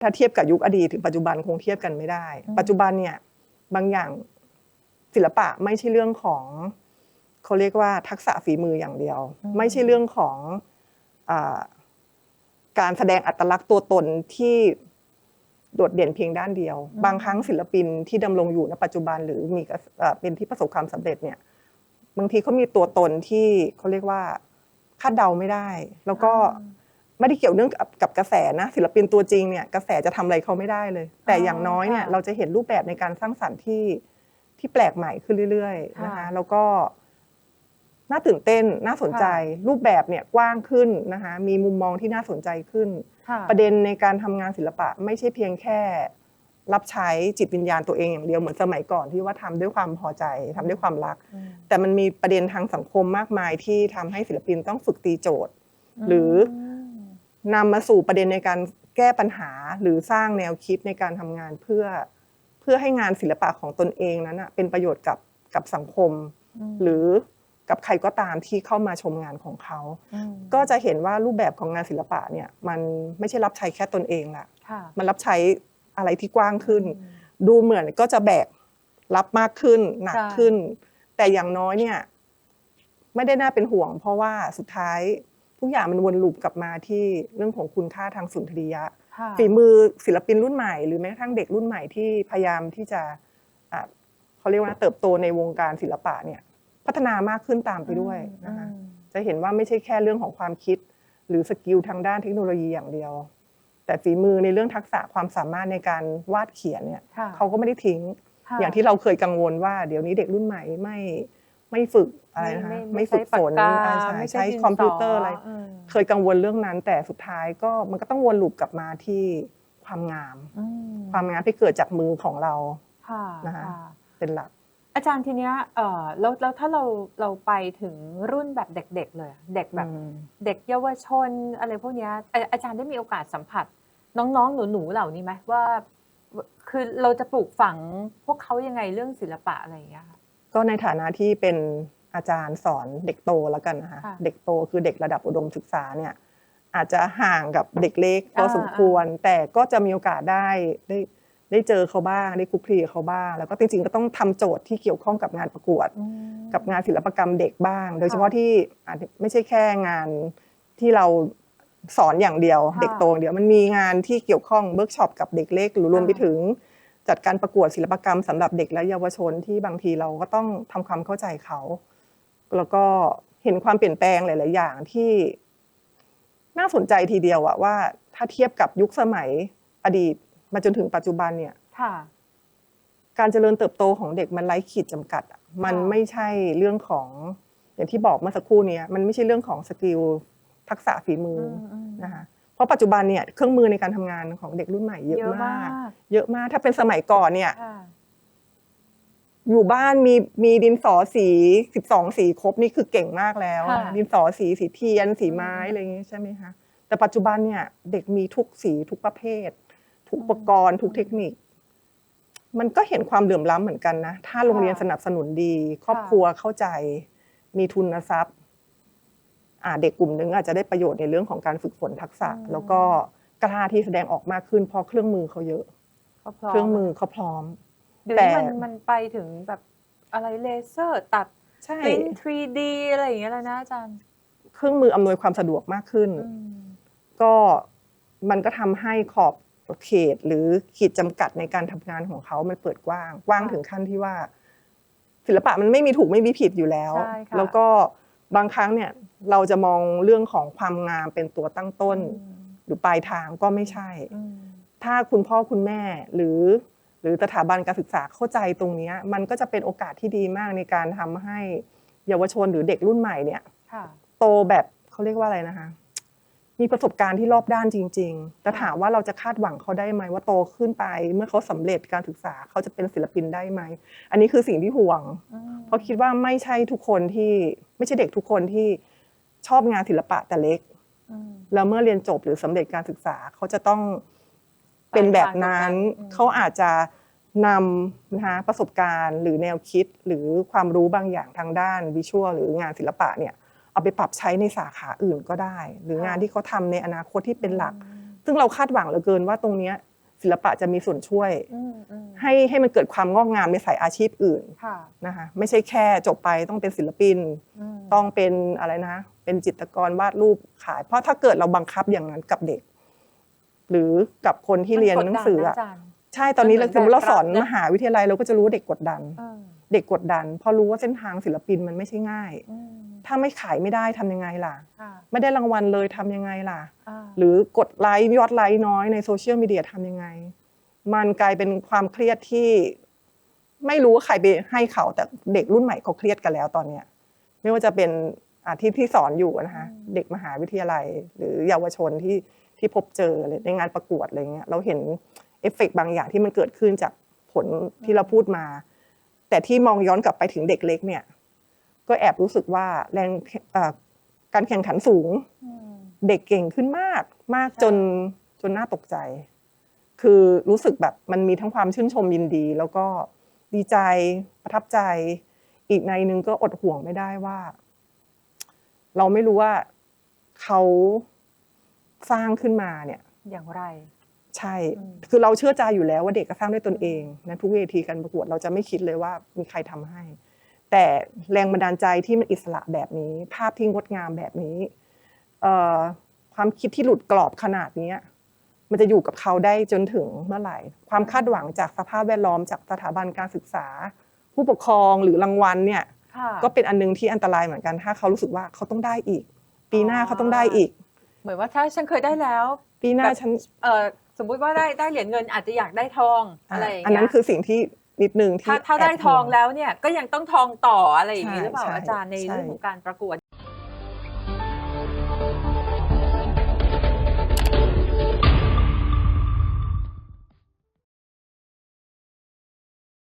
ถ้าเทียบกับยุคอดีตถึงปัจจุบันคงเทียบกันไม่ได้อืมปัจจุบันเนี่ยบางอย่างศิลปะไม่ใช่เรื่องของเขาเรียกว่าทักษะฝีมืออย่างเดียว ไม่ใช่เรื่องของอาการแสดงอัตลักษณ์ตัวตนที่โดดเด่นเพียงด้านเดียว บางครั้งศิลปินที่ดำรงอยู่ณปัจจุบันหรือมีกระเอ่อเป็นที่ประสบความสำเร็จเนี่ยบางทีเขามีตัวตนที่เขาเรียกว่าคาดเดาไม่ได้ แล้วก็ ไม่ได้เกี่ยวเนื่องกับกับกระแสนะ ศิลปินตัวจริงเนี่ยกระแสจะทำอะไรเขาไม่ได้เลย แต่อย่างน้อยเนี่ยค่ะ เราจะเห็นรูปแบบในการสร้างสรรค์ที่ที่แปลกใหม่ขึ้นเรื่อยๆนะคะค่ะแล้วก็ น่าตื่นเต้นน่าสนใจ รูปแบบเนี่ยกว้างขึ้นนะคะ มีมุมมองที่น่าสนใจขึ้น ค่ะ ประเด็นในการทำงานศิลปะไม่ใช่เพียงแค่ รับใช้จิตวิญญาณตัวเองอย่างเดียวเหมือนสมัยก่อนที่ว่าทำด้วยความพอใจทำด้วยความรัก อืม แต่มันมีประเด็นทางสังคมมากมายที่ทำให้ศิลปินต้องฝึกตีโจทย์ หรือม นำมาสู่ประเด็นในการแก้ปัญหาหรือสร้างแนวคิดในการทำงานเพื่อเพื่อให้งานศิลปะของตนเองนั้นนะเป็นประโยชน์กับกับสังคมมหรือกับใครก็ตามที่เข้ามาชมงานของเขามก็จะเห็นว่ารูปแบบของงานศิลปะเนี่ยมันไม่ใช่รับใช้แค่ตนเองละค่ะมันรับใช้อะไรที่กว้างขึ้น ดูเหมือนก็จะแบกรับมากขึ้นหนักใช่ขึ้น แต่อย่างน้อยเนี่ย ไม่ได้น่าเป็นห่วง เพราะว่าสุดท้าย ทุกอย่างมันวนลูปกลับมาที่เรื่องของคุณค่าทางสุนทรียะค่ะฝีมือศิลปินรุ่นใหม่หรือแม้กระทั่งเด็กรุ่นใหม่ที่พยายามที่จะอะเขาเรียกว่าเติบโตในวงการศิลปะเนี่ยพัฒนามากขึ้นตามไปด้วยนะคะอืมจะเห็นว่าไม่ใช่แค่เรื่องของความคิด หรือสกิลทางด้านเทคโนโลยีอย่างเดียว แต่ฝีมือในเรื่องทักษะความสามารถในการวาดเขียนเนี่ยค่ะเขาก็ไม่ได้ทิ้งค่ะอย่างที่เราเคยกังวลว่า เดี๋ยวนี้เด็กรุ่นใหม่ไม่ไม่ฝึก อะไรนะคะไม่ไม่ฝึกฝนใช้ปากกาอ่าใช่ไม่ใช้ใช้ดินสอคอมพิวเตอร์อะไรอืมเคยกังวลเรื่องนั้น แต่สุดท้ายก็มันก็ต้องวนลูปกลับมาที่ความงามอืมความงามที่เกิดจากมือของเราค่ะนะคะค่ะเป็นหลัก อาจารย์ทีเนี้ยเออแล้วแล้วถ้าเราเราไปถึงรุ่นแบบเด็กๆเลยอะเด็กแบบอืมเด็กเยาวชนอะไรพวกเนี้ยอาอาจารย์ได้มีโอกาสสัมผัส น้องๆหนูๆเหล่านี้ไหมว่าว่าคือเราจะปลูกฝังพวกเขายังไงเรื่องศิลปะอะไรอย่างเงี้ยค่ะก็ในฐานะที่เป็น อาจารย์สอนเด็กโตแล้วกันนะคะค่ะเด็กโตคือเด็กระดับอุดมศึกษาเนี่ยอาจจะห่างกับเด็กเล็กพออ่าสมควร แต่ก็จะมีโอกาสได้ได้ได้เจอเขาบ้างได้คลุกคลีกับเขาบ้าง แล้วก็จริงๆก็ต้องทำโจทย์ที่เกี่ยวข้องกับงานประกวดอืมกับงานศิลปกรรมเด็กบ้าง โดยเฉพาะค่ะที่อาจจะไม่ใช่แค่งานที่เราสอนอย่างเดียวค่ะเด็กโตอย่างเดียวมันมีงานที่เกี่ยวข้องเวิร์กช็อปกับเด็กเล็กหรือรวมค่ะไปถึง จัดการประกวดศิลปกรรมสำหรับเด็กและเยาวชนที่บางทีเราก็ต้องทำความเข้าใจเขา แล้วก็เห็นความเปลี่ยนแปลงหลาย ๆ อย่างที่น่าสนใจทีเดียวอะว่า ถ้าเทียบกับยุคสมัยอดีตมาจนถึงปัจจุบันเนี่ย ค่ะ การเจริญเติบโตของเด็กมันไร้ขีดจำกัดอะมันค่ะไม่ใช่เรื่องของ อย่างที่บอกเมื่อสักครู่เนี้ยมันไม่ใช่เรื่องของสกิลทักษะฝีมืออือมอืม นะคะเพราะปัจจุบันเนี่ยเครื่องมือในการทำงานของเด็กรุ่นใหม่เยอะมาก เยอะมากถ้าเป็นสมัยก่อนเนี่ย ค่ะ อยู่บ้านมีมีดินสอสีสิบสองสีครบนี่คือเก่งมากแล้ว ค่ะ ดินสอสีสีเทียนสีไม้อืมอะไรอย่างงี้ใช่ไหมคะแต่ปัจจุบันเนี่ยเด็กมีทุกสีทุกประเภท ทุกอุปกรณ์ ทุกเทคนิค มันก็เห็นความเหลื่อมล้ำเหมือนกันนะ ถ้าโรงเรียนสนับสนุนดี ครอบครัวเข้าใจ มีทุนทรัพย์ อ่าเด็กกลุ่มหนึ่งอาจจะได้ประโยชน์ในเรื่องของการฝึกฝนทักษะ อืม แล้วก็กล้าที่แสดงออกมากขึ้นเพราะเครื่องมือเขาเยอะ ก็พร้อมเครื่องมือเขาพร้อม เดี๋ยวนี้แต่มันมันไปถึงแบบอะไรเลเซอร์ตัดใช่ปริ้น 3D อะไรอย่างเงี้ยแล้วนะอาจารย์ เครื่องมืออำนวยความสะดวกมากขึ้นอืมก็มันก็ทำให้ขอบเขตหรือขีดจำกัดในการทำงานของเขามันเปิดกว้าง กว้างค่ะถึงขั้นที่ว่า ศิลปะมันไม่มีถูกไม่มีผิดอยู่แล้ว ใช่ค่ะ แล้วก็บางครั้งเนี่ยเราจะมองเรื่องของความงามเป็นตัวตั้งต้น อืมหรือปลายทางก็ไม่ใช่ อืม ถ้าคุณพ่อคุณแม่หรือ หรือสถาบันการศึกษาเข้าใจตรงเนี้ยมันก็จะเป็นโอกาสที่ดีมากในการทำให้เยาวชนหรือเด็กรุ่นใหม่เนี่ยค่ะโตแบบเขาเรียกว่าอะไรนะคะ มีประสบการณ์ที่รอบด้านจริง ๆ แต่ถามว่าเราจะคาดหวังเขาได้ไหมว่าโตขึ้นไป เมื่อเขาสำเร็จการศึกษาเขาจะเป็นศิลปินได้ไหม อันนี้คือสิ่งที่ห่วงอืมเพราะคิดว่าไม่ใช่ทุกคนที่ไม่ใช่เด็กทุกคนที่ชอบงานศิลปะแต่เล็กอืมแล้วเมื่อเรียนจบหรือสำเร็จการศึกษาเขาจะต้อง เป็นแบบนั้นอืมเขาอาจจะนำนะคะประสบการณ์ หรือแนวคิดหรือความรู้บางอย่างทางด้านวิชวลหรืองานศิลปะเนี่ยเอาไปปรับใช้ในสาขาอื่นก็ได้ หรืองานที่เขาทำในอนาคตที่เป็นหลัก ซึ่งเราคาดหวังเหลือเกินว่าตรงเนี้ยศิลปะจะมีส่วนช่วยอืมอืมให้ให้มันเกิดความงอกงามในสายอาชีพอื่นค่ะนะคะไม่ใช่แค่จบไปต้องเป็นศิลปินมต้องเป็นอะไรนะ เป็นจิตรกรวาดรูปขาย เพราะถ้าเกิดเราบังคับอย่างนั้นกับเด็ก หรือกับคนที่เรียนหนังสือมัอะกดดันนะาจารย์ใช่ตอนนี้มัเรานเหสมืมอนมติเราสอนแบบรัฐนะมหาวิทยาลัยเราก็จะรู้ว่าเด็กกดดันเออเด็กกดดันเพราะรู้ว่าเส้นทางศิลปินมันไม่ใช่ง่ายอืมถ้าไม่ขายไม่ได้ทำยังไงล่ะค่ะ ไม่ได้รางวัลเลยทำยังไงล่ะอ่าหรือกดไลค์ยอดไลค์น้อยในโซเชียลมีเดียทำยังไง มันกลายเป็นความเครียดที่ไม่รู้ว่าใครไปให้เขาแต่เด็กรุ่นใหม่เขาเครียดกันแล้วตอนเนี้ย ไม่ว่าจะเป็นอาที่ที่สอนอยู่นะคะเด็กมหาวิทยาลัย หรือเยาวชนที่ ที่พบเจออะไรในงานประกวดอะไรเงี้ยเราเห็นเอฟเฟกต์บางอย่างที่มันเกิดขึ้นจากผลที่เราพูดมา แต่ที่มองย้อนกลับไปถึงเด็กเล็กเนี่ย ก็แอบรู้สึกว่าแรงเอ่อการแข่งขันสูงอืมเด็กเก่งขึ้นมาก มากใช่จนจนน่าตกใจ คือรู้สึกแบบมันมีทั้งความชื่นชมยินดี แล้วก็ดีใจประทับใจ อีกในหนึ่งก็อดห่วงไม่ได้ว่า เราไม่รู้ว่าเขา สร้างขึ้นมาเนี่ยอย่างไร ใช่อืมคือเราเชื่อใจอยู่แล้วว่าเด็กก็สร้างด้วยตนเองนะทุกเวทีการประกวดเราจะไม่คิดเลยว่ามีใครทำให้ แต่แรงบันดาลใจที่มันอิสระแบบนี้ ภาพที่งดงามแบบนี้เอ่อความคิดที่หลุดกรอบขนาดเนี้ยมันจะอยู่กับเขาได้จนถึงเมื่อไหร่ ความคาดหวังจากสภาพแวดล้อมจากสถาบันการศึกษา ผู้ปกครองหรือรางวัลเนี่ยค่ะก็เป็นอันหนึงที่อันตรายเหมือนกัน ถ้าเขารู้สึกว่าเขาต้องได้อีก ปีหน้าอ๋อเขาต้องได้อีก เหมือนว่าถ้าฉันเคยได้แล้ว ปีหน้าแบบฉันเออสมมุติว่าได้ได้เหรียญเงินอาจจะอยากได้ทองอะไรอย่างอันเงี้นั้นยคือสิ่งที่นิดนึงที่ถ้าถ้าได้แบทองห่วแล้วเนี่ยก็ยังต้องทองต่ออะไรอย่างนี้ใช่หรือเปล่าใช่อาจารย์ในใช่เรื่องของการประกวด